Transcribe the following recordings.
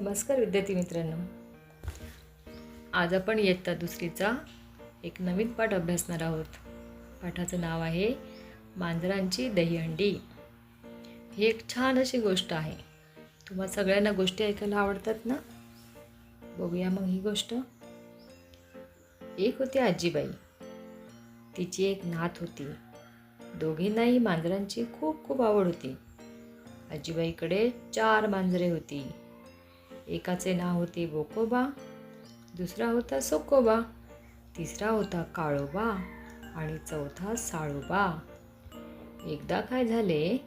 नमस्कार विद्यार्थी मित्रांनो. आज आपण इयत्ता दुसरीचा एक नवीन पाठ अभ्यासणार आहोत. पाठाचं नाव आहे मांजरांची दहीहंडी. ही एक छान अशी गोष्ट आहे. तुम्हा सगळ्यांना गोष्टी ऐकायला आवडतात ना? बघूया मग ही गोष्ट. एक होती आजीबाई. तिची एक नात होती. दोघींनाही मांजरांची खूप खूप आवड होती. आजीबाईकडे चार मांजरे होती. एकाचे नाव होते बोकोबा दुसरा होता सोकोबा तिसरा होता काळोबा आणि चौथा साळोबा. एकदा काय झाले?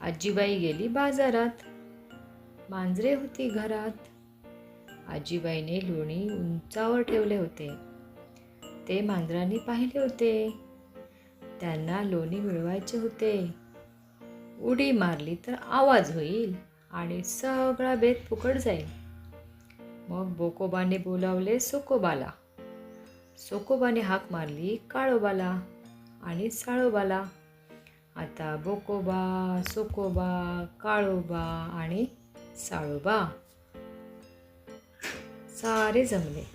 आजीबाई गेली बाजारात. मांजरे होती घरात. आजीबाईने लोणी उंचावर ठेवले होते. ते मांजरांनी पाहिले होते. त्यांना लोणी मिळवायचे होते. उडी मारली तर आवाज होईल. आणि सगळा बेत फुकट जाईल. मग बोकोबाने बोलावले सोकोबाला. सोकोबाने हाक मारली काळोबाला आणि साळोबाला. आता बोकोबा सोकोबा काळोबा आणि साळोबा. सारे जमले.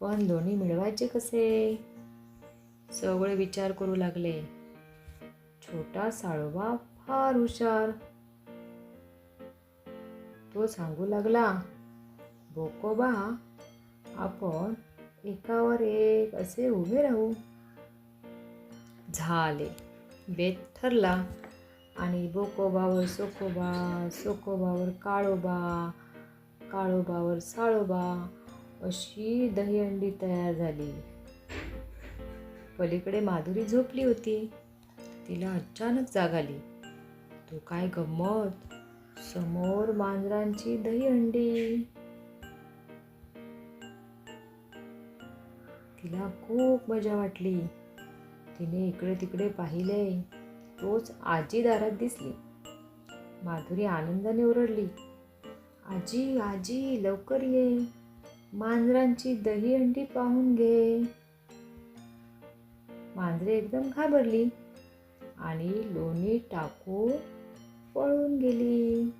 पण दोन्ही मिळवायचे कसे? सगळे विचार करू लागले. छोटा साळोबा फार हुशार तो सांगू लागला बोकोबा आपण एकावर एक असे उभे राहू. झाले. बेत ठरला आणि बोकोबावर सोकोबा सोकोबावर काळोबा काळोबावर साळोबा अशी दहीहंडी तयार झाली. पलीकडे माधुरी झोपली होती. तिला अचानक जाग आली. तो काय गंमत? समोर मांजरांची दहीहंडी तिला खूप मजा वाटली. तिने इकडे तिकडे पाहिले. तोच आजी दारात दिसली. माधुरी आनंदाने ओरडली. आजी आजी लवकर ये. मांजरांची दहीहंडी पाहून घे. मांजरे एकदम घाबरली आणि लोणी टाकून पळून गेली